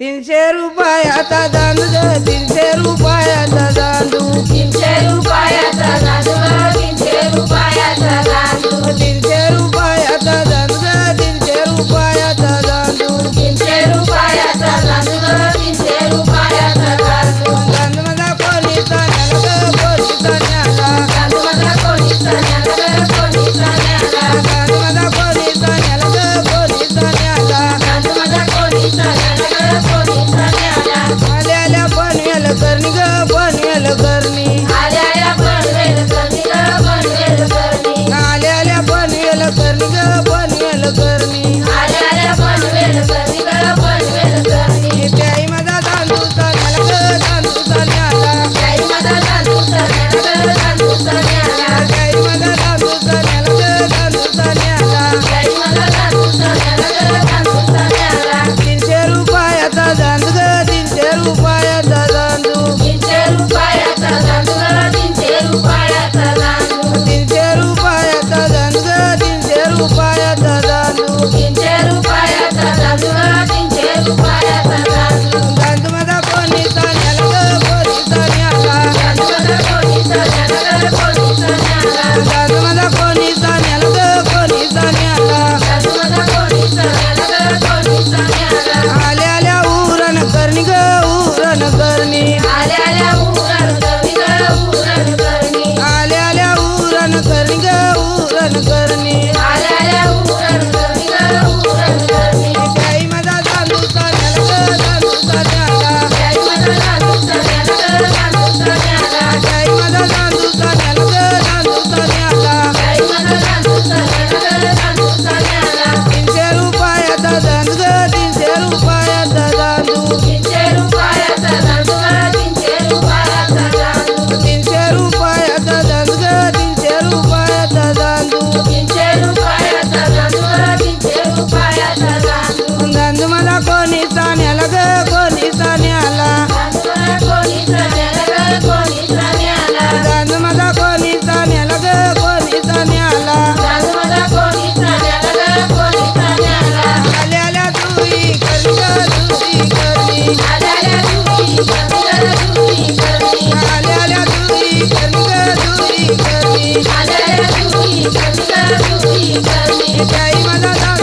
तीनशे रुपयाचा दांडू तीनशे रुपयाचा दांडू. ग बनेल करणी el चोरी करनी राजा चोरी करता चोरी करनी जय माता